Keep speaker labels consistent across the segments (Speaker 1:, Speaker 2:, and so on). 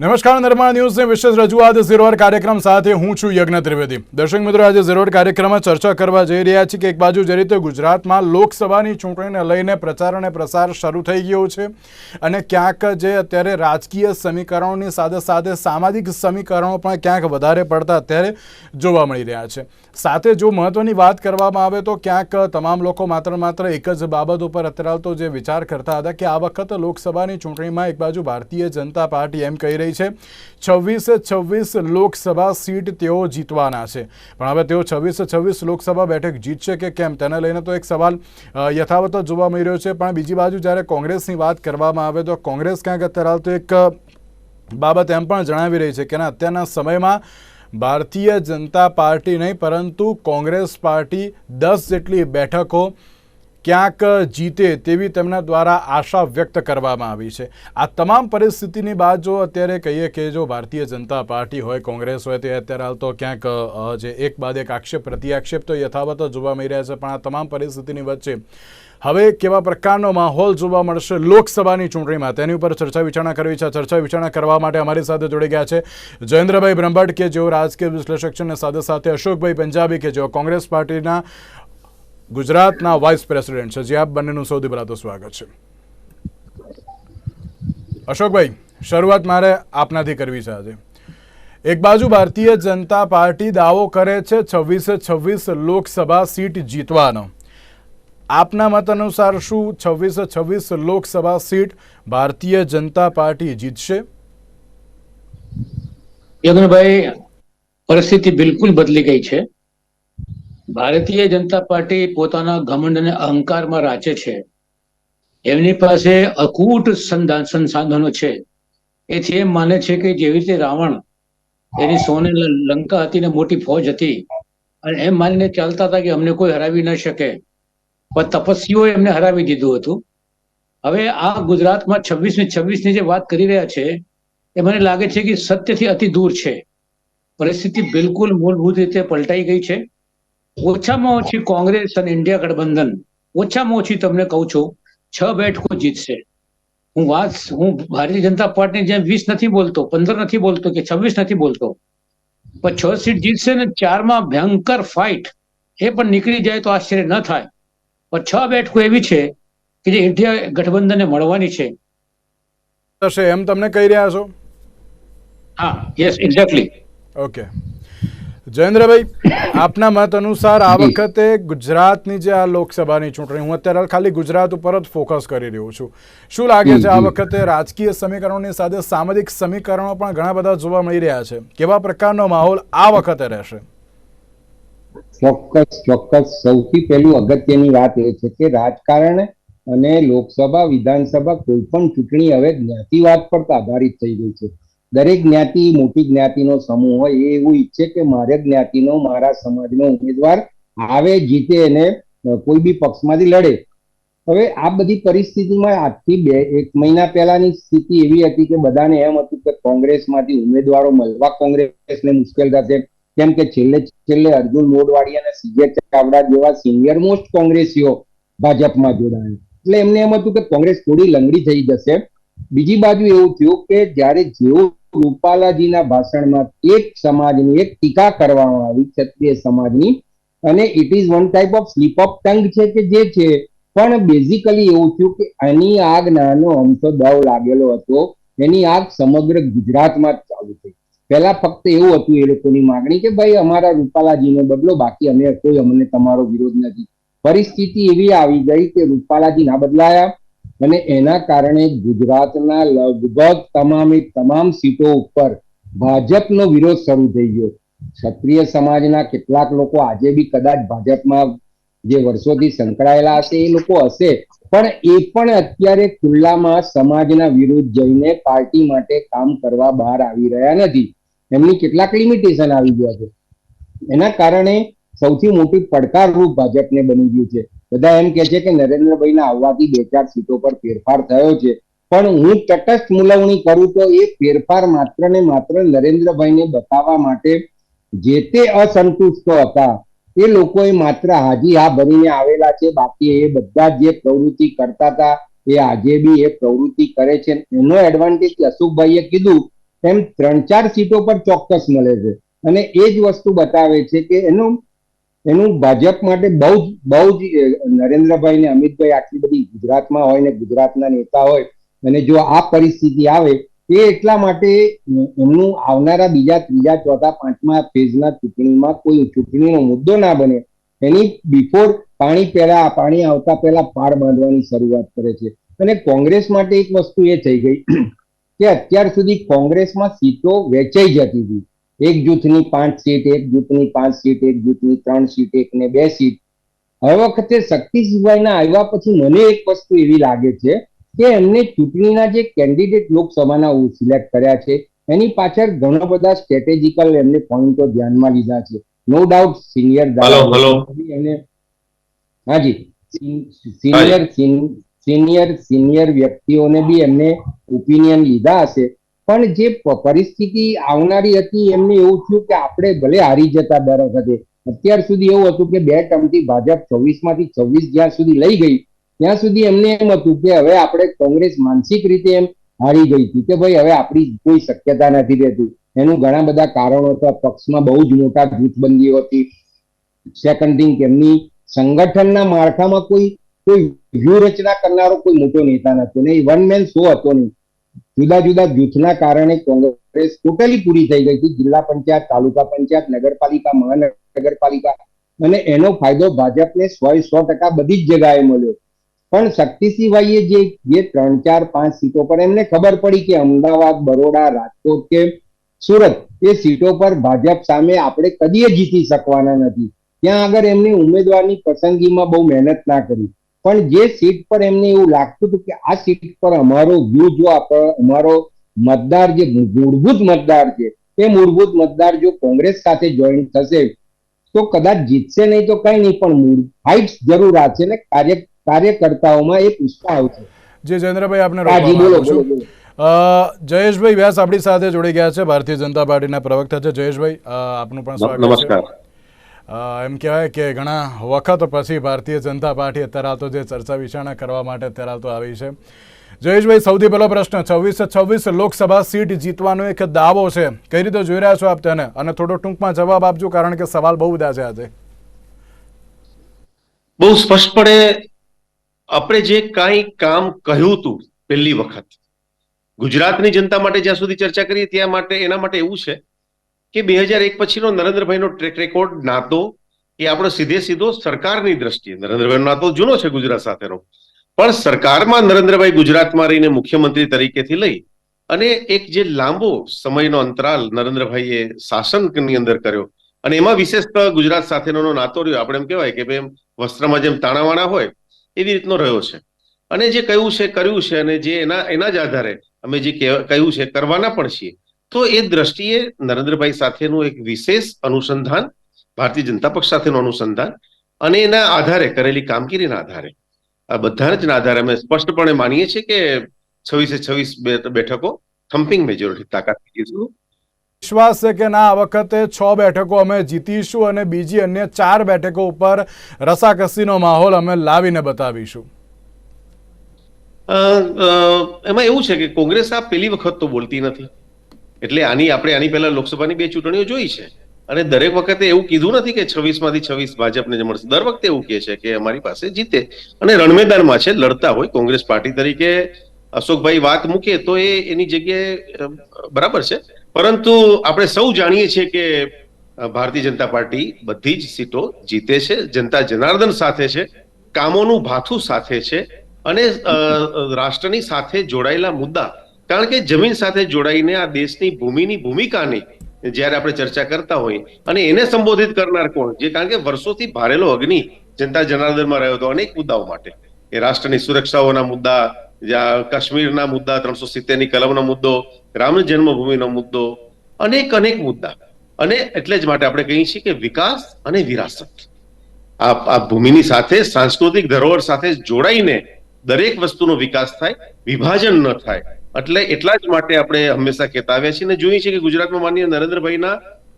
Speaker 1: નમસ્કાર, નિર્માણ ન્યૂઝની વિશેષ રજૂઆત ઝીરોર કાર્યક્રમ સાથે હું છું યજ્ઞ ત્રિવેદી. દર્શક મિત્રો, આજે ઝીરોર કાર્યક્રમમાં ચર્ચા કરવા જઈ રહ્યા છીએ કે એક બાજુ જે રીતે ગુજરાતમાં લોકસભાની ચૂંટણીને લઈને પ્રચાર અને પ્રસાર શરૂ થઈ ગયો છે અને ક્યાંક જે અત્યારે રાજકીય સમીકરણોની સાથે સાથે સામાજિક સમીકરણો પણ ક્યાંક વધારે પડતા અત્યારે જોવા મળી રહ્યા છે. સાથે જો મહત્વની વાત કરવામાં આવે તો ક્યાંક તમામ લોકો માત્ર માત્ર એક જ બાબત ઉપર અત્યારે તો જે વિચાર કરતા હતા કે આ વખત લોકસભાની ચૂંટણીમાં એક બાજુ ભારતીય જનતા પાર્ટી એમ કહી રહી છે. છવ્વીસે છવ્વીસ લોકસભા સીટ તેઓ જીતવાના છે. પણ હવે તેઓ છવ્વીસે છવ્વીસ લોકસભા બેઠક જીતશે કે કેમ? તેને લઈને તો એક સવાલ યથાવત જોવા મળી રહ્યો છે. પણ બીજી બાજુ જ્યારે કોંગ્રેસની વાત કરવામાં આવે તો કોંગ્રેસ ક્યાંક અત્યારે તો એક બાબત એમ પણ જણાવી રહી છે કે અત્યારના સમયમાં ભારતીય જનતા પાર્ટી નહીં, પરંતુ કોંગ્રેસ પાર્ટી દસ જેટલી બેઠકો ક્યાંક જીતે તેવી તેમના દ્વારા આશા વ્યક્ત કરવામાં આવી છે. આ તમામ પરિસ્થિતિની બાદ જો અત્યારે કહીએ કે જો ભારતીય જનતા પાર્ટી હોય, કોંગ્રેસ હોય, તે અત્યારે હાલ તો ક્યાંક જે એક બાદ એક આક્ષેપ પ્રતિ આક્ષેપ તો યથાવત જોવા મળી રહ્યા છે, પણ આ તમામ પરિસ્થિતિની વચ્ચે હવે કેવા પ્રકારનો માહોલ જોવા મળશે લોકસભાની ચૂંટણીમાં? તેની ઉપર ચર્ચા વિચારણા કરવી છે. ચર્ચા વિચારણા કરવા માટે અમારી સાથે જોડી ગયા છે જયેન્દ્રભાઈ બ્રહ્મભટ્ટ, કે જેઓ રાજકીય વિશ્લેષક છે, અને સાથે સાથે અશોકભાઈ પંજાબી, કે જેઓ કોંગ્રેસ પાર્ટીના ગુજરાતના વાઇસ પ્રેસિડેન્ટ છે. જે, આપ બંનેનું સૌથી પહેલાં તો સ્વાગત છે. અશોકભાઈ, શરૂઆત મારે આપનાથી કરવી છે આજે. એક બાજુ ભારતીય જનતા પાર્ટી દાવો કરે છે છવ્વીસે છવ્વીસ લોકસભા સીટ જીતવાનો. આપના મત અનુસાર શું છવ્વીસે છવ્વીસ લોકસભા સીટ ભારતીય જનતા પાર્ટી જીતશે?
Speaker 2: યજ્ઞભાઈ, પરિસ્થિતિ બિલકુલ બદલી ગઈ છે. ભારતીય જનતા પાર્ટી પોતાના ઘમંડ અને અહંકારમાં રાચે છે. એમની પાસે અકૂટ સંધાન સંસાધનો છે. એથી એમ માને છે કે જેવી રીતે રાવણ એની સોને લંકા હતી ને મોટી ફોજ હતી અને એમ માનીને ચાલતા હતા કે અમને કોઈ હરાવી ન શકે. પણ તપસ્વીઓ એમને હરાવી દીધું હતું. હવે આ ગુજરાતમાં છવ્વીસ ને છવ્વીસની જે વાત કરી રહ્યા છે, એ મને લાગે છે કે સત્યથી અતિ દૂર છે. પરિસ્થિતિ બિલકુલ મૂળભૂત રીતે પલટાઈ ગઈ છે. ઓછામાં ઓછી કોંગ્રેસ અને ઇન્ડિયા ગઠબંધન ઓછામાં ઓછી તમને કહું છું છ બેઠકો જીતશે. હું વાત હું ભારતીય જનતા પાર્ટી જેમ વીસ નથી બોલતો પંદર નથી બોલતો કે છવ્વીસ નથી બોલતો. પણ છ સીટ જીતશે ને ચારમાં ભયંકર ફાઇટ એ પણ નીકળી જાય તો આશ્ચર્ય ન થાય. પણ છ બેઠકો એવી છે કે જે ઇન્ડિયા ગઠબંધનને મળવાની છે.
Speaker 1: થશે એમ તમને કહી રહ્યા છો?
Speaker 2: હા યસ એક્ઝેક્ટલી
Speaker 1: ઓકે જયેન્દ્રભાઈ આપના મત અનુસાર આ વખતે ગુજરાતની જે આ લોકસભાની ચૂંટણી હું અત્યારે ખાલી ગુજરાત ઉપર જ ફોકસ કરી રહ્યો છું. શું લાગે છે આ વખતે રાજકીય સમીકરણોની સાથે સામાજિક સમીકરણો પણ ઘણા બધા જોવા મળી રહ્યા છે? કેવા પ્રકારનો માહોલ આ વખતે રહેશે?
Speaker 3: ચોક્કસ ચોક્કસ. સૌથી પહેલું અગત્યની વાત એ છે કે રાજકારણ અને લોકસભા વિધાનસભા કોઈ પણ ચૂંટણી હવે જ્ઞાતિવાદ પર આધારિત થઈ ગઈ છે. દરેક જ્ઞાતિ મોટી જ્ઞાતિનો સમૂહ હોય, એ એવું ઈચ્છે કે મારે જ્ઞાતિનો, મારા સમાજનો ઉમેદવાર આવે, જીતે અને કોઈ બી પક્ષમાંથી લડે. હવે આ બધી પરિસ્થિતિમાં આજથી બે, એક મહિના પહેલાની સ્થિતિ એવી હતી કે બધાને એમ હતું કે કોંગ્રેસમાંથી ઉમેદવારો મળવા કોંગ્રેસને મુશ્કેલ થશે. કેમ કે છેલ્લે છેલ્લે અર્જુન મોડવાડી અને સીજે ચાવડા જેવા સિનિયર મોસ્ટ કોંગ્રેસીઓ ભાજપમાં જોડાયા. એટલે એમને એમ હતું કે કોંગ્રેસ થોડી લંગડી થઈ જશે. બીજી બાજુ એવું થયું કે જ્યારે જેવું રૂપાલાજીના ભાષણમાં એક સમાજની એક ટીકા કરવામાં આવી, ક્ષત્રિય સમાજની. અને it is one type of slip of tongue છે કે જે છે. પણ બેઝિકલી એવું થયું કે આની આગ નાનો અમથો દવ લાગેલો હતો. એની આગ સમગ્ર ગુજરાતમાં જ ચાલુ થઈ. પહેલા ફક્ત એવું હતું એ લોકોની માંગણી કે ભાઈ અમારા રૂપાલાજીનો બદલો, બાકી અમે કોઈ અમને તમારો વિરોધ નથી. પરિસ્થિતિ એવી આવી ગઈ કે રૂપાલાજી ના બદલાયા. અને એના કારણે ગુજરાતના લગભગ તમામે તમામ સીટો ઉપર ભાજપનો વિરોધ શરૂ થઈ ગયો. ક્ષત્રિય સમાજના કેટલાક લોકો આજે બી કદાચ ભાજપમાં જે વર્ષોથી સંકળાયેલા હશે એ લોકો હશે, પણ એ પણ અત્યારે ખુલ્લામાં સમાજના વિરુદ્ધ જઈને પાર્ટી માટે કામ કરવા બહાર આવી રહ્યા નથી. એમની કેટલાક લિમિટેશન આવી ગયા છે. એના કારણે સૌથી મોટી પડકારરૂપ ભાજપને બની ગયું છે. બધા એમ કે છે કે નરેન્દ્રભાઈના આવવાથી બે ચાર સીટો પર ફેરફાર થયો છે. પણ હું તટસ્થ મુલવણી કરું તો એ ફેરફાર માત્ર ને માત્ર નરેન્દ્રભાઈને બતાવવા માટે જે તે અસંતુષ્ટો હતા, એ લોકોએ માત્ર હાજી હા ભરીને આવેલા છે. બાકી એ બધા જે પ્રવૃત્તિ કરતા હતા, એ આજે બી એ પ્રવૃત્તિ કરે છે. એનો એડવાન્ટેજ અશોકભાઈએ કીધું એમ ત્રણ ચાર સીટો પર ચોક્કસ મળે છે. અને એ જ વસ્તુ બતાવે છે કે એનું એનું ભાજપ માટે બહુ જ બહુ જ નરેન્દ્રભાઈ ને અમિતભાઈ આટલી બધી ગુજરાતમાં હોય ને ગુજરાતના નેતા હોય અને જો આ પરિસ્થિતિ આવે, એ એટલા માટે એમનું આવનારા બીજા, ત્રીજા, ચોથા, પાંચમા ફેઝના ચૂંટણીમાં કોઈ ચૂંટણીનો મુદ્દો ના બને. એની બિફોર પાણી પહેલા, પાણી આવતા પહેલા પાર બાંધવાની શરૂઆત કરે છે. અને કોંગ્રેસ માટે એક વસ્તુ એ થઈ ગઈ કે અત્યાર સુધી કોંગ્રેસમાં સીટો વેચાઈ જતી હતી. એક જૂથની પાંચ સીટ એક જૂથની પાંચ સીટ એક જૂથની ત્રણ સીટ એક ને બે સીટ. હવે વખતે શક્તિસિંહભાઈના આવ્યા પછી મને એક વસ્તુ એવી લાગે છે કે એમને ચૂંટણીના જે કેન્ડિડેટ લોકસભાના સિલેક્ટ કર્યા છે એની પાછળ ઘણા બધા સ્ટ્રેટેજિકલ એમને પોઈન્ટો ધ્યાનમાં લીધા છે. No
Speaker 4: doubt senior
Speaker 3: hello. હાજી સિનિયર સિનિયર સિનિયર વ્યક્તિઓને બી એમને ઓપિનિયન લીધા હશે. પણ જે પરિસ્થિતિ આવનારી હતી એમને એવું થયું કે આપણે ભલે હારી જતા દર વખતે, અત્યાર સુધી એવું હતું કે બે ટર્મથી ભાજપ છવ્વીસમાંથી છવ્વીસ જ્યાં સુધી લઈ ગઈ, ત્યાં સુધી એમને એમ હતું કે હવે આપણે કોંગ્રેસ માનસિક રીતે એમ હારી ગઈ હતી કે ભાઈ હવે આપણી કોઈ શક્યતા નથી રહેતી. એનું ઘણા બધા કારણો હતા. પક્ષમાં બહુ જ મોટા જૂથબંધીઓ હતી. સેકન્ડ એમની સંગઠનના માળખામાં કોઈ કોઈ વ્યૂહરચના કરનારો કોઈ મોટો નેતા નતો ને વન મેન શો હતો નહીં. જુદા જુદા જૂથના કારણે કોંગ્રેસ ટોટલી પૂરી થઈ ગઈ હતી જિલ્લા પંચાયત, તાલુકા પંચાયત, નગરપાલિકા, મહાનગરપાલિકા. અને એનો ફાયદો ભાજપને સો સો ટકા બધી જ જગાએ મળ્યો. પણ શક્તિસિંહભાઈએ જે જે ત્રણ, ચાર, પાંચ સીટો પર એમને ખબર પડી કે અમદાવાદ, બરોડા, રાજકોટ કે સુરત, એ સીટો પર ભાજપ સામે આપણે કદીએ જીતી શકવાના નથી. ત્યાં આગળ એમની ઉમેદવારની પસંદગીમાં બહુ મહેનત ના કરી. પણ જે સીટ પર એમને એવું લાગતું હતું કે આ સીટ પર અમારો વ્યૂ જો આપણો અમારો મતદાર જે મૂળભૂત મતદાર છે એ મૂળભૂત મતદાર જો કોંગ્રેસ સાથે જોઈન થશે તો કદાચ જીતશે નહીં તો કઈ નહીં પણ મૂળ ફાઇટ્સ જરૂર આવશે ને કાર્ય કાર્યકર્તાઓમાં એક ઉત્સાહ આવશે.
Speaker 1: જે જયેન્દ્રભાઈ આપને
Speaker 3: હા, બોલો, બોલો,
Speaker 1: છું.
Speaker 3: બોલો.
Speaker 1: અ, જયેશભાઈ વ્યાસ આપણી સાથે જોડી ગયા છે ભારતીય જનતા પાર્ટીના પ્રવક્તા છે. જયેશભાઈ આપનું પણ સ્વાગત છે. એમ કહેવાય કે ઘણા વખત પછી ભારતીય જનતા પાર્ટી અત્યારે તો જે ચર્ચા વિચારણા કરવા માટે અત્યારે તો આવી છે. જયેશભાઈ, સૌથી પહેલો પ્રશ્ન, છવ્વીસ છવ્વીસ લોકસભા સીટ જીતવાનો એક દાવો છે. કઈ રીતે જોઈ રહ્યા છો આપ તેને? અને થોડો ટૂંકમાં જવાબ આપજો, કારણ કે સવાલ બહુ બધા છે આજે.
Speaker 4: બહુ સ્પષ્ટપણે આપણે જે કાંઈ કામ કહ્યું હતું પહેલી વખત, ગુજરાતની જનતા માટે જ્યાં સુધી ચર્ચા કરીએ ત્યાં માટે, એના માટે એવું છે કે બે હજાર એક પછીનો નરેન્દ્રભાઈનો ટ્રેક રેકોર્ડ નાતો એ આપણો સીધે સીધો સરકારની દ્રષ્ટિએ, નરેન્દ્રભાઈનો નાતો જૂનો છે ગુજરાત સાથેનો. પણ સરકારમાં નરેન્દ્રભાઈ ગુજરાતમાં રહીને મુખ્યમંત્રી તરીકેથી લઈ અને એક જે લાંબો સમયનો અંતરાલ નરેન્દ્રભાઈએ શાસનની અંદર કર્યો, અને એમાં વિશેષ ગુજરાત સાથેનો નાતો રહ્યો, આપણે એમ કહેવાય કે ભાઈ વસ્ત્રમાં જેમ તાણાવાણા હોય, એવી રીતનો રહ્યો છે. અને જે કહ્યું છે, કર્યું છે, અને જે એના એના જ આધારે અમે જે કહ્યું છે, કરવાના પણ છીએ. તો એ દ્રષ્ટિએ નરેન્દ્રભાઈ સાથેનું એક વિશેષ અનુસંધાન ભારતીય જનતા પક્ષ સાથેનું અનુસંધાન અને એના આધારે કરેલી કામગીરીના આધારે. આ બધા જ આધારે અમે સ્પષ્ટપણે માનીએ છીએ કે છવ્વીસે છવ્વીસ બેઠકો થમ્પિંગ મેજોરિટી તાકાત જીતીશું
Speaker 1: વિશ્વાસ છે કે ના આ વખતે છ બેઠકો અમે જીતીશું અને બીજી અન્ય ચાર બેઠકો ઉપર રસાકસીનો માહોલ અમે લાવીને બતાવીશું.
Speaker 4: એમાં એવું છે કે કોંગ્રેસ આ પેલી વખત તો બોલતી નથી. એટલે આની આપણે આની પહેલા લોકસભાની બે ચૂંટણીઓ જોઈ છે. અને દરેક વખતે એવું કીધું નથી કે છવ્વીસમાંથી છવ્વીસ ભાજપને જ મળશે. દર વખતે એવું કહે છે કે અમારી પાસે જીતે. અને રણમેદાનમાં છે, લડતા હોય કોંગ્રેસ પાર્ટી તરીકે. અશોકભાઈ વાત મૂકે તો એ એની જગ્યાએ બરાબર છે. પરંતુ આપણે સૌ જાણીએ છીએ કે ભારતીય જનતા પાર્ટી બધી જ સીટો જીતે છે, જનતા જનાર્દન સાથે છે, કામોનું ભાથું સાથે છે. અને રાષ્ટ્રની સાથે જોડાયેલા મુદ્દા કારણ કે જમીન સાથે જોડાઈને આ દેશની ભૂમિની ભૂમિકાની જ્યારે આપણે ચર્ચા કરતા હોય અને એને સંબોધિત કરનાર કોણ? જે કારણ કે વર્ષોથી ભારેલો અગ્નિ જનતા જનાર્દનમાં રહ્યો હતો અનેક મુદ્દાઓ માટે. એ રાષ્ટ્રની સુરક્ષાઓના મુદ્દા કાશ્મીરના મુદ્દા, ત્રણસો સિત્તેરની કલમનો મુદ્દો, રામ જન્મભૂમિનો મુદ્દો, અનેક અનેક મુદ્દા. અને એટલે જ માટે આપણે કહીએ છીએ કે વિકાસ અને વિરાસત. આ આ ભૂમિની સાથે, સાંસ્કૃતિક ધરોહર સાથે જોડાઈને દરેક વસ્તુનો વિકાસ થાય, વિભાજન ન થાય. એટલે એટલા જ માટે આપણે હંમેશા કહેતા આવ્યા છીએ અને જોઈએ છીએ કે ગુજરાતમાં માનનીય નરેન્દ્રભાઈના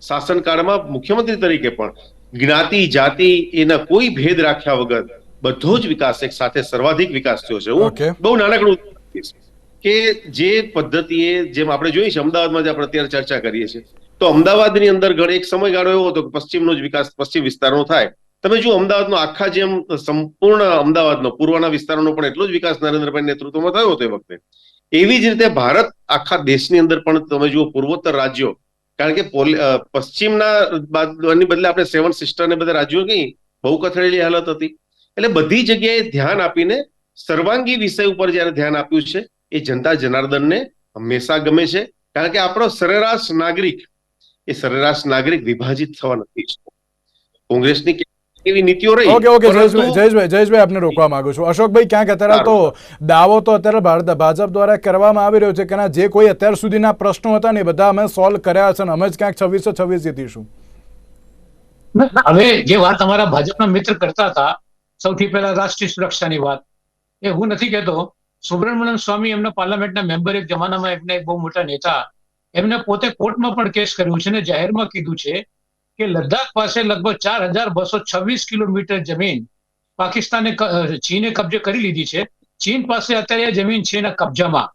Speaker 4: શાસનકાળમાં મુખ્યમંત્રી તરીકે પણ જ્ઞાતિ જાતિ એના કોઈ ભેદ રાખ્યા વગર બધો જ વિકાસ એક સાથે સર્વાધિક વિકાસ થયો છે. હું બહુ નાનકડું કે જે પદ્ધતિએ જેમ આપણે જોઈએ છીએ અમદાવાદમાં જે આપણે અત્યારે ચર્ચા કરીએ છીએ તો અમદાવાદની અંદર ઘણો એક સમયગાળો એવો હતો કે પશ્ચિમનો જ વિકાસ પશ્ચિમ વિસ્તારનો થાય. તમે જુઓ અમદાવાદનો આખા જેમ સંપૂર્ણ અમદાવાદનો પૂર્વના વિસ્તારોનો પણ એટલો જ વિકાસ નરેન્દ્રભાઈ નેતૃત્વમાં થયો હતો એ વખતે. એવી જ રીતે ભારત આખા દેશની અંદર પણ તમે જુઓ પૂર્વોત્તર રાજ્યો, કારણ કે પશ્ચિમના બદલે આપણે સેવન સિસ્ટર ને બધા રાજ્યો કઈ બહુ કથળેલી હાલત હતી. એટલે બધી જગ્યાએ ધ્યાન આપીને સર્વાંગી વિષય ઉપર જયારે ધ્યાન આપ્યું છે, એ જનતા જનાર્દનને હંમેશા ગમે છે, કારણ કે આપણો સરેરાશ નાગરિક, એ સરેરાશ નાગરિક વિભાજિત થવા નથી કોંગ્રેસની એવી નીતિઓ રહી.
Speaker 1: ઓકે ઓકે જયેશભાઈ જયેશભાઈ જયેશભાઈ આપને રોકવા માંગુ છું. અશોકભાઈ ક્યાંક અત્યારે તો દાવો તો અત્યારે ભારત ભાજપ દ્વારા કરવામાં આવી રહ્યો છે કે જે કોઈ અત્યાર સુધીના પ્રશ્નો હતા ને બધા અમે સોલ્વ કર્યા છે અને અમે જ ક્યાંક છવ્વીસો છવ્વીસ જીતીશું.
Speaker 2: હવે જે વાત અમારા ભાજપના મિત્ર કરતા હતા સૌથી પહેલા રાષ્ટ્રીય સુરક્ષાની વાત એ હું નથી કહેતો. સુબ્રમણ્યમ સ્વામી એમના પાર્લામેન્ટના મેમ્બર એક જમાનામાં એમને એક બહુ મોટા નેતા એમને પોતે કોર્ટમાં પણ કેસ કર્યું છે ને જાહેરમાં કીધું છે કે લદ્દાખ પાસે લગભગ ચાર હજાર બસો છવ્વીસ કિલોમીટર જમીન પાકિસ્તાને ચીને કબજે કરી લીધી છે. ચીન પાસે અત્યારે જમીન છે એના કબજામાં.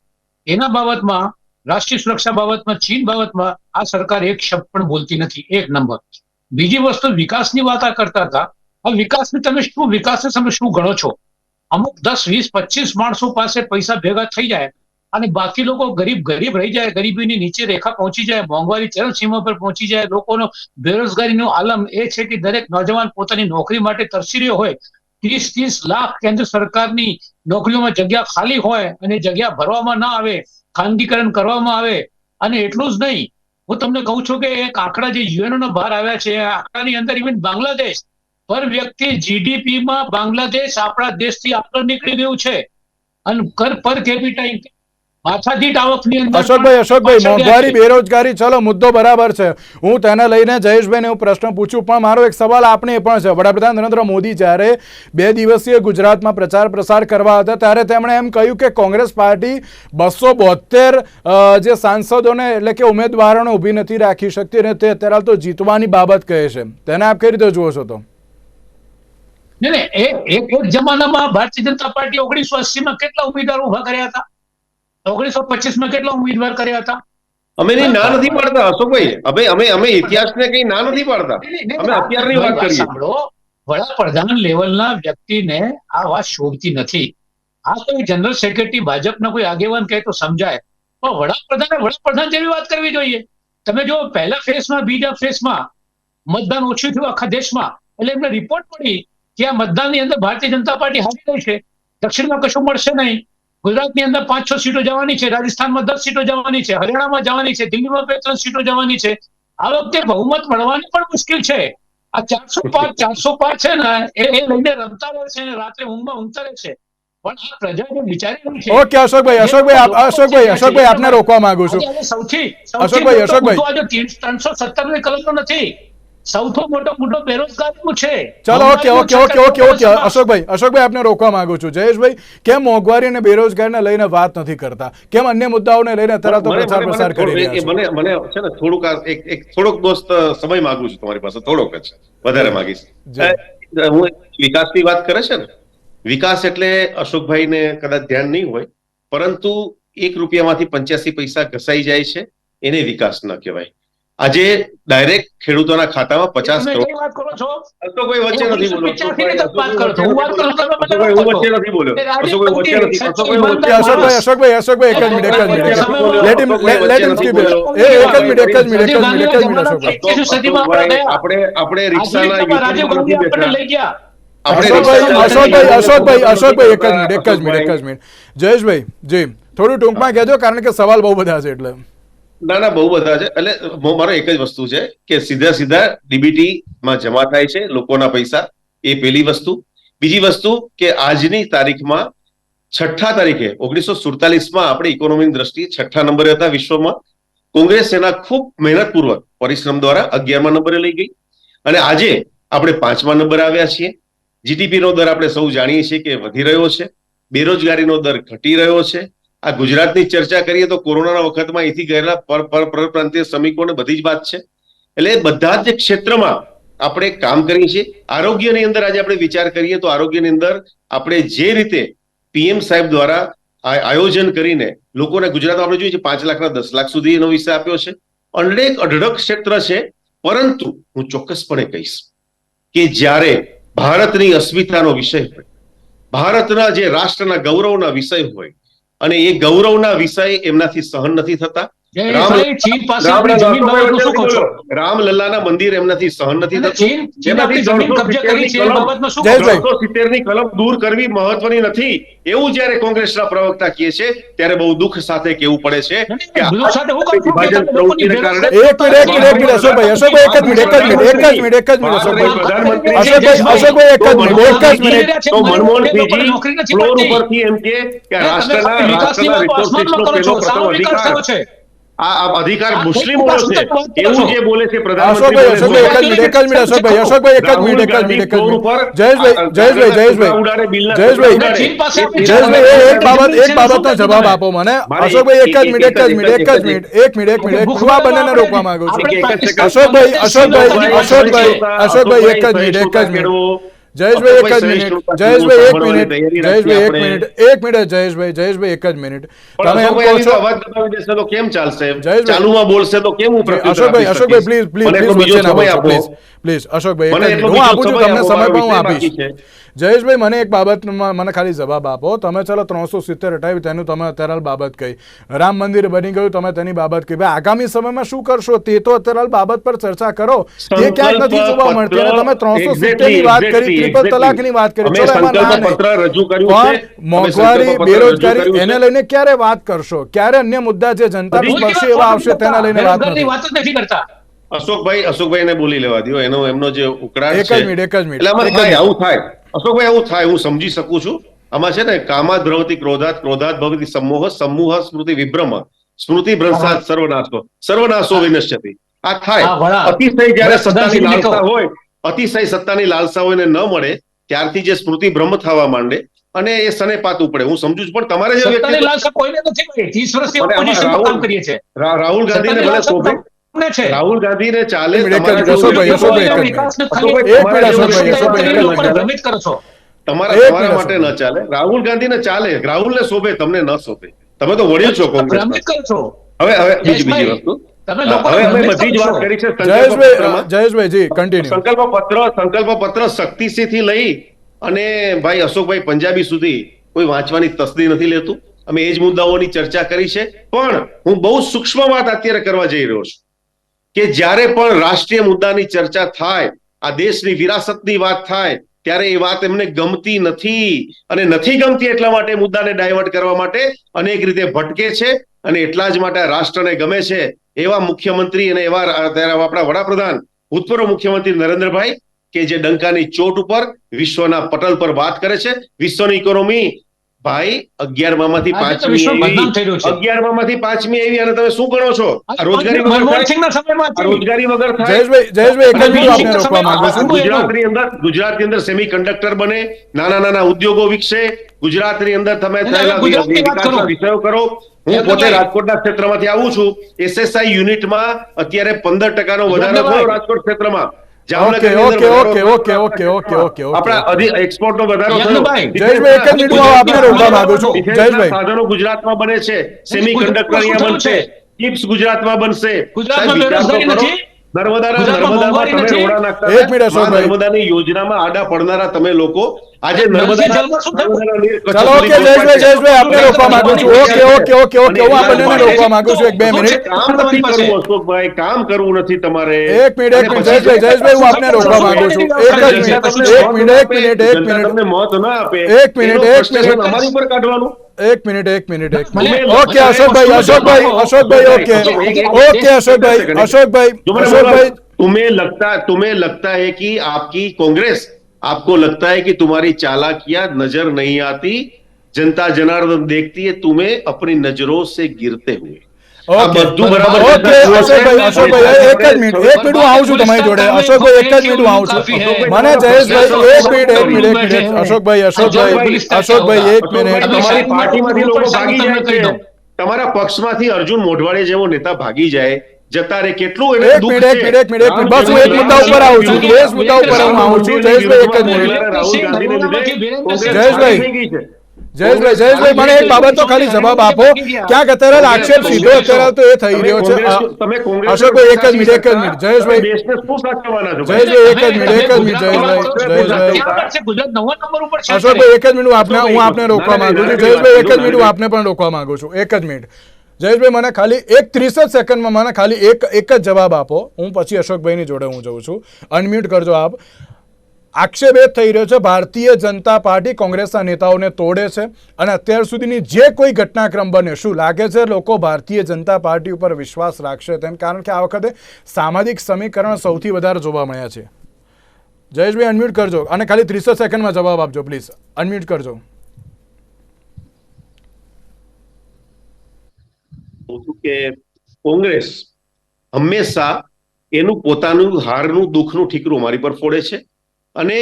Speaker 2: એના બાબતમાં, રાષ્ટ્રીય સુરક્ષા બાબતમાં, ચીન બાબતમાં આ સરકાર એક શબ્દ પણ બોલતી નથી, એક નંબર. બીજી વસ્તુ, વિકાસની વાત આ કરતા હતા. આ વિકાસને તમે શું, વિકાસને તમે શું ગણો છો? અમુક દસ, વીસ, પચીસ માણસો પાસે પૈસા ભેગા થઈ જાય અને બાકી લોકો ગરીબ ગરીબ રહી જાય, ગરીબીની નીચે રેખા પહોંચી જાય, મોંઘવારી ચરમસીમા પર પહોંચી જાય, લોકોનો બેરોજગારીનો આલમ એ છે કે દરેક નોજવાન પોતાની નોકરી માટે તરસી રહ્યો હોય. ત્રીસ ત્રીસ લાખ કેન્દ્ર સરકારની નોકરીઓમાં જગ્યા ખાલી હોય અને જગ્યા ભરવામાં ના આવે, ખાનગીકરણ કરવામાં આવે અને એટલું જ નહીં. હું તમને કહું છું કે એક આંકડા જે યુએનઓના બહાર આવ્યા છે આંકડાની અંદર ઇવન બાંગ્લાદેશ પર વ્યક્તિ જીડીપીમાં બાંગ્લાદેશ આપણા દેશથી આગળ નીકળી ગયું છે. અને કર, પર કેપિટા માથાદીઠ આવકની અંદર
Speaker 1: અશોકભાઈ અશોકભાઈ મોંઘવારી બેરોજગારી ચલો મુદ્દો બરાબર છે. હું તેને લઈને જયેશભાઈને હું પ્રશ્ન પૂછું પણ મારો એક સવાલ આપને એ પણ છે. વડાપ્રધાન નરેન્દ્ર મોદી જ્યારે બે દિવસીય ગુજરાતમાં પ્રચાર પ્રસાર કરવા હતા ત્યારે તેમણે એમ કહ્યું કે કોંગ્રેસ પાર્ટી બસો બોતેર જે સાંસદોને એટલે કે ઉમેદવારોને ઊભી નથી રાખી શકતી અને તે અત્યારે તો જીતવાની બાબત કહે છે. તેને આપ કઈ રીતે જુઓ છો તો?
Speaker 2: એક જમાનામાં ભારતીય જનતા પાર્ટી ઓગણીસો માં કેટલા ઉમેદવારો ઊભા કર્યા હતા? ઓગણીસો પચીસમાં કેટલા ઉમેદવાર કર્યા હતા?
Speaker 4: અમે એની ના નથી પાડતા અશોકભાઈ. અમે અમે અમે ઇતિહાસને કઈ ના નથી પાડતા. અમે અત્યારની વાત કરીએ.
Speaker 2: વડાપ્રધાન લેવલના વ્યક્તિને આ વાત શોભતી નથી. આ કોઈ જનરલ સેક્રેટરી ભાજપના કોઈ આગેવાન કહે તો સમજાય. પણ વડાપ્રધાને વડાપ્રધાન જેવી વાત કરવી જોઈએ. તમે જો પહેલા ફેઝમાં બીજા ફેઝમાં મતદાન ઓછું થયું આખા દેશમાં. એટલે એમને રિપોર્ટ પડી કે આ મતદાનની અંદર ભારતીય જનતા પાર્ટી હારી ગઈ છે. દક્ષિણમાં કશું મળશે નહીં. ગુજરાતની અંદર પાંચ છ સીટો જવાની છે રાજસ્થાનમાં દસ સીટો જવાની છે હરિયાણામાં જવાની છે દિલ્હીમાં બે ત્રણ સીટો જવાની છે. આ વખતે બહુમત મળવાની પણ મુશ્કેલ છે. આ ચારસો પાંચ ચારસો પાંચ છે ને એ એ લઈને રમતા રહે છે રાત્રે ઊંઘમાં ઊંઘતા રહે છે. પણ આ પ્રજા જે વિચારી રહી છે
Speaker 1: ઓકે અશોકભાઈ અશોકભાઈ અશોકભાઈ અશોકભાઈ આપને રોકવા માંગુ છું.
Speaker 2: સૌથી
Speaker 1: અશોકભાઈ, અશોકભાઈ.
Speaker 2: ત્રણસો સત્તરની કલમ નથી. સૌથી મોટો મુદ્દો બેરોજગારીનો છે.
Speaker 1: ચલો okay okay okay okay okay. Ashokbhai Ashokbhai આપને રોકવા માંગુ છું. જયેશભાઈ કેમ મોંઘવારી અને બેરોજગારીને લઈને વાત નથી કરતા? કેમ અન્ય મુદ્દાઓને લઈને તરત તો પ્રચાર પ્રસાર કરી રહ્યા છો?
Speaker 4: મને મને છે ને થોડુંક એક એક થોડોક દોસ્ત સમય માંગુ છું તમારી પાસે થોડોક જ. વધારે માંગીશ. હું વિકાસની વાત કરે છે ને? વિકાસ એટલે અશોકભાઈને કદાચ ધ્યાન નહીં હોય પરંતુ એક રૂપિયામાંથી પંચ્યાસી પૈસા ઘસાઈ જાય છે એને વિકાસ ન કહેવાય. આજે ડાયરેક્ટ ખેડૂતોના ખાતામાં પચાસ કરોડ.
Speaker 2: વાત કરો છો?
Speaker 4: અશોકભાઈ વચ્ચે નથી બોલ્યો.
Speaker 2: 1985 ની વાત કરો. છો. હું વાત કરું છું, તમે
Speaker 4: અશોકભાઈ હું
Speaker 2: બધા
Speaker 4: વચ્ચે નથી બોલ્યો. અશોકભાઈ વચ્ચે નથી.
Speaker 2: સૌથી
Speaker 4: અશોકભાઈ વચ્ચે
Speaker 1: એ અશોકભાઈ અશોકભાઈ અશોકભાઈ એક જ મિનિટ એક જ minute. Let him let him speak એ એક જ મિનિટ એક જ મિનિટ એક જ મિનિટ એક જ મિનિટ અશોકભાઈ.
Speaker 2: આપણે
Speaker 4: રિક્ષાના નથી બેઠા.
Speaker 1: અશોકભાઈ અશોકભાઈ અશોકભાઈ એક જ મિનિટ એક જ મિનિટ એક જ મિનિટ. જયેશભાઈ જી થોડું ટૂંકમાં કહેજો કારણ કે સવાલ બહુ બધા છે એટલે.
Speaker 4: ના ના, બહુ બધા છે. એટલે મારો એક જ વસ્તુ છે કે સીધા સીધા ડીબીટી માં જમા થાય છે લોકોના પૈસા. એ પેલી વસ્તુ. બીજી વસ્તુ કે આજની તારીખમાં છઠ્ઠા તારીખે, ઓગણીસો સુડતાલીસમાં આપણે ઇકોનોમીની દ્રષ્ટિએ છઠ્ઠા નંબરે હતા વિશ્વમાં. કોંગ્રેસ એના ખૂબ મહેનતપૂર્વક પરિશ્રમ દ્વારા અગિયારમા નંબરે લઈ ગઈ. અને આજે આપણે પાંચમા નંબરે આવ્યા છીએ. જીડીપી નો દર આપણે સૌ જાણીએ છીએ કે વધી રહ્યો છે. બેરોજગારીનો દર ઘટી રહ્યો છે. આ ગુજરાતની ચર્ચા કરીએ તો કોરોનાના વખતમાં અહીંથી ગયેલા પર પર પરપ્રાંતીય શ્રમિકોને બધી જ વાત છે. એટલે બધા જ ક્ષેત્રમાં આપણે કામ કરીએ છીએ. આરોગ્યની અંદર આજે આપણે વિચાર કરીએ તો આરોગ્યની અંદર આપણે જે રીતે પીએમ સાહેબ દ્વારા આયોજન કરીને લોકોને ગુજરાત આપણે જોઈએ છે પાંચ લાખના દસ લાખ સુધી એનો વિષય આપ્યો છે. અનેક અઢળક ક્ષેત્ર છે, પરંતુ હું ચોક્કસપણે કહીશ કે જ્યારે ભારતની અસ્મિતાનો વિષય હોય, ભારતના જે રાષ્ટ્રના ગૌરવના વિષય હોય અને એ ગૌરવના વિષય એમનાથી સહન નથી થતા. રામ-
Speaker 2: જયેશભાઈ, ચીન પાસે આપણી જમીન બાબતનું શું કહો છો?
Speaker 4: રામલલ્લાના મંદિર એમનાથી સહન નથી કલમ દૂર કરવી મહત્વની નથી. એવું જ્યારે કોંગ્રેસના પ્રવક્તા કહે છે ત્યારે બહુ દુઃખ સાથે કેવું પડે છે કે પ્રધાનમંત્રી ફ્લોર ઉપરથી એમ કે રાષ્ટ્રના રાષ્ટ્રના
Speaker 2: કરો
Speaker 4: પેલો. પ્રથમ અધિકાર.
Speaker 2: છે.
Speaker 4: આ આ અધિકાર મુસ્લિમોનો છે. એવું જે બોલે છે
Speaker 1: અશોકભાઈ અશોકભાઈ એક જ મિનિટ એક જ મિનિટ અશોકભાઈ અશોકભાઈ એક જ મિનિટ એક જ મિનિટ એક જ મિનિટ. જયેશભાઈ જયેશભાઈ જયેશભાઈ. જયેશભાઈ
Speaker 2: ચીન પાસે આપણી
Speaker 1: જયેશભાઈ એ એક બાબત એક બાબતનો જવાબ આપો મને. અશોકભાઈ એક જ મિનિટ એક જ મિનિટ એક જ મિનિટ એક મિનિટ એક મિનિટ. હું આ બંનેને રોકવા માંગુ છું. અશોકભાઈ અશોકભાઈ અશોકભાઈ અશોકભાઈ એક જ મિનિટ એક જ મિનિટ. જયેશભાઈ એક જ મિનિટ જયેશભાઈ એક મિનિટ જયેશભાઈ એક મિનિટ એક મિનિટ જયેશભાઈ જયેશભાઈ એક જ મિનિટ તમે એમ કહો છો
Speaker 4: અવાજ દબાવી દેશે તો કેમ ચાલશે. ચાલુમાં બોલશે તો કેમ હું
Speaker 1: Ashokbhai
Speaker 4: Ashokbhai
Speaker 1: please
Speaker 4: please
Speaker 1: please. Please Ashokbhai એક હું આપું છું તમને સમય પણ હું આપીશ. જયેશભાઈ મને એક બાબતમાં મને ખાલી જવાબ આપો. તમે ચાલો ત્રણસો સિત્તેર હટાવી તેનું તમે અત્યારે હાલ બાબત કહી. રામ મંદિર બની ગયું તમે તેની બાબત કહી. ભાઈ આગામી સમયમાં શું કરશો? તે તો અત્યારે હાલ બાબત પર ચર્ચા કરો. એ ક્યાંક નથી જોવા મળતી. અને તમે ત્રણસો સિત્તેરની વાત કરી ટ્રિપલ વાત કરી. ચલો એમાં ના
Speaker 4: સંકલ્પ
Speaker 1: નહીં.
Speaker 4: પત્ર રજૂ કર્યું
Speaker 1: પણ મોંઘવારી બેરોજગારી એને લઈને ક્યારે વાત કરશો? ક્યારે અન્ય મુદ્દા જે જનતાને સ્પર્શે એવા આવશે તેના લઈને વાત નથી.
Speaker 2: વાત કરતા.
Speaker 4: અશોકભાઈ અશોકભાઈને બોલી લેવા દો એનો એમનો જે ઉકળાટ
Speaker 1: એક
Speaker 4: છે.
Speaker 1: જ મિનિટ એક જ મિનિટ. એક જ મિનિટ.
Speaker 4: આવું થાય. અશોકભાઈ એવું થાય હું સમજી શકું છું. આમાં છે ને કામા ભ્રવતી ક્રોધાત ક્રોધાત ભવતી સમોહ સમૂહ સ્મૃતિ વિભ્રમ સ્મૃતિ ભ્રંશાત સર્વનાશો સર્વનાશો વિનશ્યતિ. આ થાય. અતિશય જયારે સત્તાની લાલસા હોય અતિશય સત્તાની લાલસા હોય ને ન મળે ત્યારથી જે સ્મૃતિ ભ્રમ થવા માંડે અને એ સને પાતું પડે હું સમજુ છું પણ તમારે જે
Speaker 2: સત્તાની
Speaker 4: વ્યક્તિગત-
Speaker 2: લાલસા કોઈને નથી ભાઈ. 30 વર્ષથી
Speaker 4: પણ આમાં
Speaker 2: opposition માં
Speaker 4: રાહુલ- ગાંધીને ભલે શોભે. રાહુલ ગાંધીને ચાલે તમારા માટે ન ચાલે. રાહુલ ગાંધીને ચાલે. રાહુલને શોભે તમને ન શોભે. તમે તો વળ્યો છો કોંગ્રેસ હવે હવે બીજી બીજી વસ્તુ. સંકલ્પ
Speaker 1: જયેશભાઈ
Speaker 4: પત્રમાં.
Speaker 1: જયેશભાઈ જી કન્ટિન્યુ
Speaker 4: સંકલ્પ પત્ર શક્તિસિંહથી લઈ અને ભાઈ અશોકભાઈ પંજાબી સુધી કોઈ વાંચવાની તસ્દી નથી લેતું. અમે એ જ મુદ્દાઓની ચર્ચા કરી છે. પણ હું બહુ સૂક્ષ્મ વાત અત્યારે કરવા જઈ રહ્યો છું. કે જ્યારે પણ રાષ્ટ્રીય મુદ્દાની ચર્ચા થાય, આ દેશની વિરાસતની વાત થાય, ત્યારે એ વાત એમને ગમતી નથી. અને નથી ગમતી એટલા માટે મુદ્દાને ડાયવર્ટ કરવા માટે અનેક રીતે ભટકે છે અને એટલા જ માટે રાષ્ટ્રને ગમે છે. એવા મુખ્યમંત્રી અને એવા આપણા વડાપ્રધાન, ભૂતપૂર્વ મુખ્યમંત્રી નરેન્દ્રભાઈ, કે જે ડંકાની ચોટ ઉપર વિશ્વના પટલ પર વાત કરે છે, વિશ્વની ઇકોનોમી ભાઈ
Speaker 2: અગિયારમાંથી
Speaker 4: પાંચમી
Speaker 2: વિશ્વ બદનામ થઈ
Speaker 4: આવી
Speaker 2: રહ્યું છે.
Speaker 4: અગિયારમાંથી પાંચમી આવી અને તમે શું ગણો છો? રોજગારી વગર. રોજગારી વગર થાય?
Speaker 1: જયેશભાઈ જયેશભાઈ એક જ મિનિટ હું આપને રોકવા માંગુ
Speaker 4: આ
Speaker 1: છું
Speaker 4: ગુજરાતની અંદર ગુજરાતની અંદર સેમી કંડક્ટર બને નાના નાના ઉદ્યોગો વિકસે ગુજરાતની અંદર તમે થયેલા. વિષયો કરો. હું પોતે રાજકોટના ક્ષેત્રમાંથી આવું છું. એસએસઆઈ યુનિટમાં અત્યારે પંદર ટકાનો વધારો. થયો રાજકોટ ક્ષેત્રમાં. Okay
Speaker 1: okay
Speaker 4: okay
Speaker 1: okay okay okay okay okay
Speaker 4: આપણા અધિ વધારો થયો.
Speaker 1: જયેશભાઈ, એક જ મિનિટ આપને રોકવા માંગુ છું. જયેશભાઈ.
Speaker 4: સાધનો ગુજરાતમાં બને છે. સેમી કંડક્ટર અહીંયા બનશે.
Speaker 2: થયું
Speaker 4: ચિપ્સ ગુજરાતમાં બનશે.
Speaker 2: ગુજરાતમાં બેરોજગારી નથી?
Speaker 4: નર્મદાના નર્મદામાં તમે? રોડા નાખતા નર્મદાની યોજનામાં આડા પડનારા તમે લોકો આજે
Speaker 2: નર્મદા
Speaker 4: નર્મદાના-
Speaker 2: જલમાં શું થયું?
Speaker 4: નર્મદાના નીર કચ્છ
Speaker 1: ચાલો ઓકે
Speaker 4: સુધી
Speaker 1: જયેશભાઈ જયેશભાઈ આપને રોકવા માંગુ છું ઓકે ઓકે ઓકે ઓકે હું આ બંનેને રોકવા માંગુ છું એક બે મિનિટ
Speaker 4: કામ નથી કરવું અશોકભાઈ કામ કરવું નથી તમારે
Speaker 1: એક મિનિટ એક મિનિટ જયેશભાઈ જયેશભાઈ હું આપને રોકવા માંગુ છું એક જ મિનિટ એક મિનિટ એક મિનિટ એક
Speaker 4: જનતા તમને
Speaker 1: મિનિટ
Speaker 4: મત ના આપે
Speaker 1: એક મિનિટ,
Speaker 4: એનો
Speaker 1: એક
Speaker 4: frustration
Speaker 1: મિનિટ.
Speaker 4: અમારી ઉપર કાઢવાનું
Speaker 1: એક મિનિટ એક મિનિટ એક
Speaker 2: મને-
Speaker 1: મિનિટ
Speaker 2: મને
Speaker 1: okay Ashokbhai Ashokbhai Ashokbhai okay okay Ashokbhai Ashokbhai
Speaker 4: जो मैंने
Speaker 1: અશોકભાઈ
Speaker 4: बोला, तुम्हें लगता तुम्हें लगता है कि आपकी कांग्रेस आपको लगता है कि तुम्हारी चालाकियां नजर नहीं आती जनता जनार्दन देखती है तुम्हें अपनी नजरों से गिरते हुए આ
Speaker 1: ઓકે
Speaker 4: બધું બરાબર
Speaker 1: ઓકે
Speaker 4: છે.
Speaker 1: અશોકભાઈ અશોકભાઈ એક જ મિનિટ એક મિનિટ હું આવું છું તમારી જોડે અશોકભાઈ એક જ મિનિટ હું આવું છું મને જયેશભાઈ એક મિનિટ એક મિનિટ એક મિનિટ અશોકભાઈ અશોકભાઈ અશોકભાઈ એક મિનિટ
Speaker 4: તમારી પાર્ટીમાંથી લોકો
Speaker 2: હું
Speaker 4: ભાગી
Speaker 2: તમને
Speaker 4: જાય
Speaker 2: કહી
Speaker 4: છે
Speaker 2: દઉં.
Speaker 4: તમારા પક્ષમાંથી અર્જુન મોઢવાડિયા જેવો નેતા ભાગી જાય જતા રે કેટલું એને દુઃખ
Speaker 1: મિનિટ એક મિનિટ એક મિનિટ. બસ હું એક મુદ્દા ઉપર આવું છું. એ જ મુદ્દા ઉપર હું આવું છું જયેશભાઈ એક જ મિનિટ. જયેશભાઈ. જયેશભાઈ. જયેશભાઈ મને એક બાબત તો ખાલી જવાબ આપો. ક્યાંક અત્યારે આક્ષેપ સીધો અત્યારે તો એ થઈ રહ્યો છે. અશોકભાઈ એક જ મિનિટ એક જ મિનિટ. જયેશભાઈ. જયેશભાઈ એક જ મિનિટ એક જ મિનિટ જયેશભાઈ જયેશભાઈ. અશોકભાઈ એક જ મિનિટ હું આપને હું આપને રોકવા માંગુ છું. જયેશભાઈ એક જ મિનિટ હું આપને પણ રોકવા માંગુ છું. એક જ મિનિટ. જયેશભાઈ, મને ખાલી એક ત્રીસ જ સેકન્ડમાં મને ખાલી એક એક જ જવાબ આપો. હું પછી અશોકભાઈની જોડે હું જઉં છું. અનમ્યુટ કરજો આપ. આક્ષેપ એ થઈ રહ્યો છે, ભારતીય જનતા પાર્ટી કોંગ્રેસના નેતાઓને તોડે છે અને અત્યાર સુધીની જે કોઈ ઘટનાક્રમ બને, શું લાગે છે લોકો ભારતીય જનતા પાર્ટી ઉપર વિશ્વાસ રાખશે? તેમ કારણ કે આ વખતે સામાજિક સમીકરણ સૌથી વધારે જોવા મળ્યા છે. જયેશભાઈ અનમ્યુટ કરજો અને ખાલી ત્રીસો સેકન્ડમાં જવાબ આપજો પ્લીઝ અનમ્યુટ કરજો.
Speaker 4: કે કોંગ્રેસ હંમેશા એનું પોતાનું હારનું, દુઃખનું ઠીકરું મારી પર ફોડે છે અને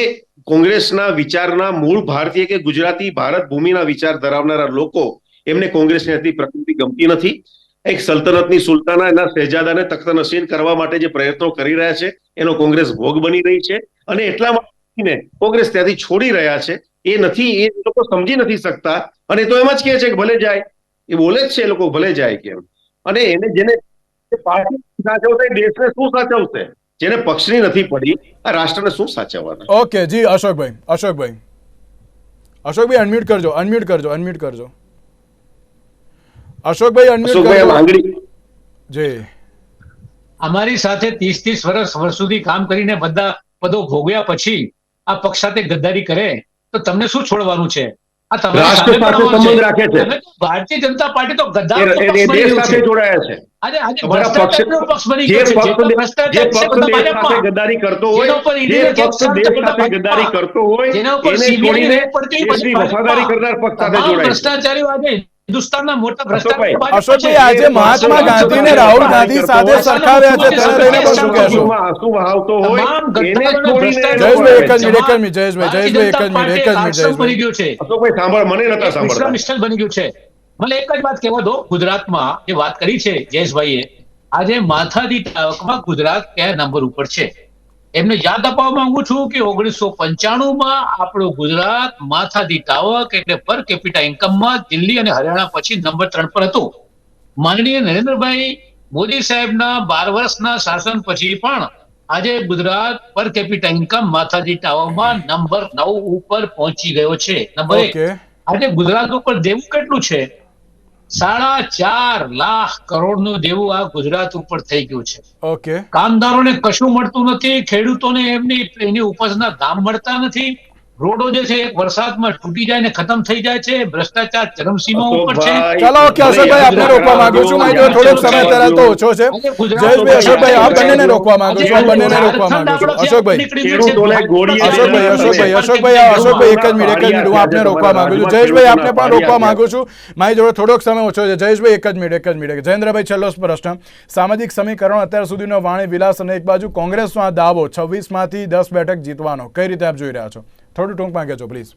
Speaker 4: કોંગ્રેસના વિચારના મૂળ ભારતીય કે ગુજરાતી ભારત ભૂમિના વિચાર ધરાવનારા લોકો એમને કોંગ્રેસની હતી પ્રકૃતિ ગમતી નથી. એક સલ્તનતની સુલતાના, એના શહેજાદાને તખ્ત નસીન કરવા માટે જે પ્રયત્નો કરી રહ્યા છે, એનો કોંગ્રેસ ભોગ બની રહી છે અને એટલા માટે કોંગ્રેસ ત્યાંથી છોડી રહ્યા છે. એ નથી, એ લોકો સમજી નથી શકતા અને તો એમ જ કહે છે કે ભલે જાય એ બોલે જ છે એ લોકો ભલે જાય કેમ અને એને જેને પાર્ટી સાચવશે દેશને શું સાચવશે? જેને પક્ષની નથી પડી આ રાષ્ટ્રને શું સાચવવાના?
Speaker 1: ઓકે જી અશોકભાઈ અશોકભાઈ. અશોકભાઈ અનમ્યુટ કરજો અનમ્યુટ કરજો અનમ્યુટ કરજો. અશોકભાઈ અનમ્યુટ કરજો.
Speaker 4: આંગળી
Speaker 1: જી.
Speaker 2: અમારી સાથે ત્રીસ ત્રીસ વર્ષ વર્ષ સુધી કામ કરીને બધા પદો ભોગવ્યા પછી આ પક્ષ સાથે ગદ્દારી કરે તો તમને શું છોડવાનું છે?
Speaker 4: રાષ્ટ્ર સાથે સંબંધ રાખે છે.
Speaker 2: ભારતીય જનતા પાર્ટી તો ગદ્દાર
Speaker 4: સાથે. જોડાયા છે. ગદ્દારી કરતો હોય ગદ્દારી કરતો હોય વફાદારી કરનાર પક્ષ સાથે જોડાય
Speaker 2: ભ્રષ્ટાચારીઓ આજે હિન્દુસ્તાનના મોટા ભ્રષ્ટાચાર
Speaker 1: અશોકભાઈ આજે મહાત્મા ગાંધીને રાહુલ ગાંધી સાથે સરખાવ્યા છે તેને લઈને પણ શું કહેશો.
Speaker 4: આંસુ વહાવતો હોય એને છોડીને
Speaker 1: જયેશભાઈ, એક જ મિનિટ, એક જ મિનિટ, જયેશભાઈ, જયેશભાઈ, એક જ મિનિટ, એક જ મિનિટ,
Speaker 2: બની ગયું છે.
Speaker 4: અશોકભાઈ સાંભળ મને નતા સાંભળતા.
Speaker 2: વિશ્રામ બની ગયું છે. મને એક જ વાત કહેવા દો ગુજરાતમાં જે વાત કરી છે જયેશભાઈએ આજે માથાદી આવકમાં ગુજરાત કયા નંબર ઉપર છે? એમને યાદ અપાવવા માંગુ છું કે ઓગણીસો પંચાણુંમાં આપણું ગુજરાત માથાદી ટાવક એટલે પર કેપિટા ઇન્કમમાં દિલ્હી અને હરિયાણા પછી નંબર ત્રણ પર હતું. માનનીય નરેન્દ્રભાઈ મોદી સાહેબના બાર વર્ષના શાસન પછી પણ આજે ગુજરાત પર કેપિટા ઇન્કમ માથાદી આવકમાં નંબર નવ ઉપર પહોંચી ગયો છે. નંબર એક. આજે ગુજરાત ઉપર દેવું કેટલું છે? સાડા ચાર લાખ કરોડનું દેવું આ ગુજરાત ઉપર થઈ ગયું છે.
Speaker 1: ઓકે.
Speaker 2: કામદારોને કશું મળતું નથી ખેડૂતોને એમની એની ઉપજના દામ મળતા નથી. રોડો જે છે વરસાદમાં તૂટી જાય ને ખતમ થઈ જાય છે ભ્રષ્ટાચાર ચરમસીમા ઉપર છે.
Speaker 1: ચલો ઓકે અશોકભાઈ આપને રોકવા માંગુ છું. મારી જોડે થોડોક સમય તરત તો ઓછો છે. જયેશભાઈ અશોકભાઈ આપ બંનેને રોકવા માંગુ છું. બંનેને રોકવા માંગુ છું. અશોકભાઈ. અશોકભાઈ અશોકભાઈ અશોકભાઈ આ અશોકભાઈ એક જ મિનિટ એક જ મિનિટ હું આપને રોકવા માંગુ છું. જયેશભાઈ આપને પણ રોકવા માંગુ છું. મારી જોડે થોડોક સમય ઓછો છે. જયેશભાઈ એક જ મિનિટ એક જ મિનિટ. જયેન્દ્રભાઈ છેલ્લો પ્રશ્ન. સામાજિક સમીકરણ અત્યાર સુધીનો વાણી વિલાસ અને એક બાજુ કોંગ્રેસનો આ દાવો છવ્વીસમાંથી દસ બેઠક જીતવાનો. કઈ રીતે આપ જોઈ રહ્યા છો? થોડું ટૂંકમાં કહેજો પ્લીઝ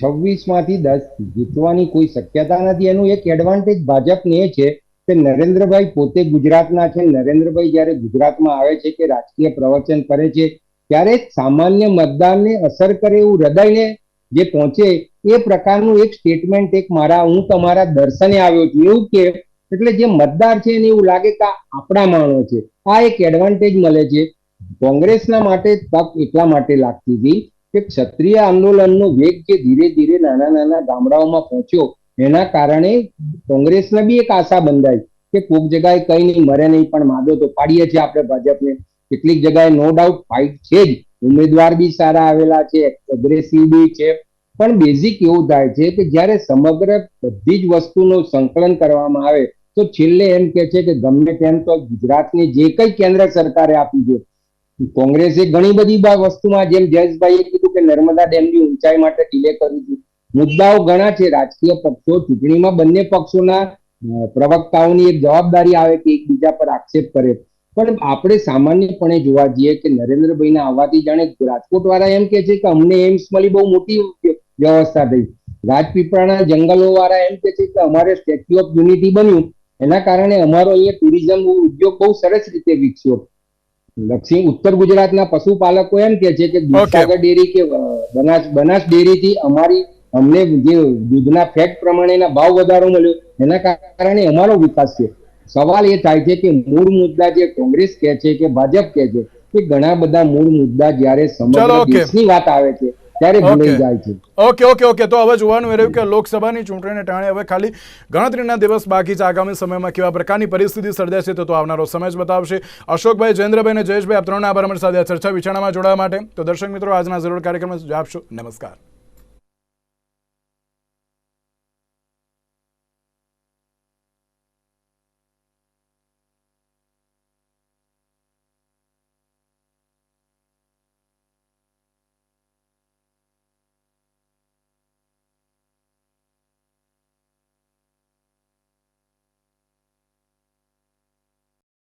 Speaker 3: છવ્વીસમાંથી દસ. જીતવાની કોઈ શક્યતા નથી. એનું એક એડવાન્ટેજ ભાજપને એ છે કે નરેન્દ્રભાઈ પોતે ગુજરાતના છે. નરેન્દ્રભાઈ જ્યારે ગુજરાતમાં આવે છે કે રાજકીય પ્રવચન કરે છે, ત્યારે સામાન્ય મતદારને અસર કરે એવું હૃદયને જે પહોંચે એ પ્રકારનું એક સ્ટેટમેન્ટ એક મારા, હું તમારા દર્શને આવ્યો છું. એવું કે એટલે જે મતદાર છે એને એવું લાગે કે આપણા માણો છે. આ એક એડવાન્ટેજ મળે છે. કોંગ્રેસના માટે તક એટલા માટે લાગતી હતી કે ક્ષત્રિય આંદોલનનો વેગ કે ધીરે ધીરે નાના નાના ગામડાઓમાં પહોંચ્યો, એના કારણે કોંગ્રેસને બી એક આશા બંધાઈ કે કોઈક જગ્યાએ કઈ નહીં, મરે નહીં, પણ માદો તો પાડીએ છીએ આપણે ભાજપને. કેટલીક જગ્યાએ નો ડાઉટ ફાઇટ છે જ. ઉમેદવાર બી સારા આવેલા છે અગ્રેસિવ બી છે. પણ બેઝિક એવું થાય છે કે જ્યારે સમગ્ર બધી જ વસ્તુનું સંકલન કરવામાં આવે, તો છેલ્લે એમ કે છે કે ગમે તેમ તો ગુજરાતની જે કઈ કેન્દ્ર સરકારે આપી છે કોંગ્રેસે ઘણી બધી વસ્તુમાં જેમ જયેશભાઈએ કીધું કે નર્મદા ડેમની ઊંચાઈ માટે ડિલે કરી છે મુદ્દાઓ ઘણા છે. રાજકીય પક્ષો ચૂંટણીમાં બંને પક્ષોના પ્રવક્તાઓની એક જવાબદારી આવે કે એકબીજા પર આક્ષેપ કરે. પણ આપણે સામાન્યપણે જોવા જઈએ કે નરેન્દ્રભાઈના આવવાથી જાણે રાજકોટ વાળા એમ કે છે કે અમને એમ્સ મળી બહુ મોટી વ્યવસ્થા થઈ. રાજપીપળાના જંગલો વાળા એમ કે છે કે અમારે સ્ટેચ્યુ ઓફ યુનિટી બન્યું. એના કારણે અમારો અહીંયા ટુરિઝમ ઉદ્યોગ બહુ સરસ રીતે વિકસ્યો. દક્ષિણ ઉત્તર ગુજરાતના પશુપાલકો એમ કે છે કે દૂધસાગર ડેરી કે બનાસ બનાસ ડેરીથી અમારી અમને જે દૂધના ફેટ પ્રમાણેના ભાવ વધારો મળ્યો એના કારણે અમારો વિકાસ છે સવાલ એ થાય છે કે મૂળ મુદ્દા જે કોંગ્રેસ કહે છે કે ભાજપ કહે છે કે ઘણા બધા મૂળ મુદ્દા જ્યારે સમગ્ર. દેશની વાત આવે છે ત્યારે ભૂલાઈ જાય છે.
Speaker 1: ઓકે ઓકે ઓકે તો હવે જોવાનું એ રહ્યું કે લોકસભાની ચૂંટણીને ટાણે હવે ખાલી ગણતરીના દિવસ બાકી છે. આગામી સમયમાં કેવા પ્રકારની પરિસ્થિતિ સર્જાશે તો આવનારો સમય જ બતાવશે. અશોકભાઈ જયેન્દ્રભાઈ અને જયેશભાઈ આપ ત્રણના આભાર. અમારી સાથે ચર્ચા વિચારણામાં જોડાવા માટે. તો દર્શક મિત્રો આજના જરૂર કાર્યક્રમ આપશો. નમસ્કાર.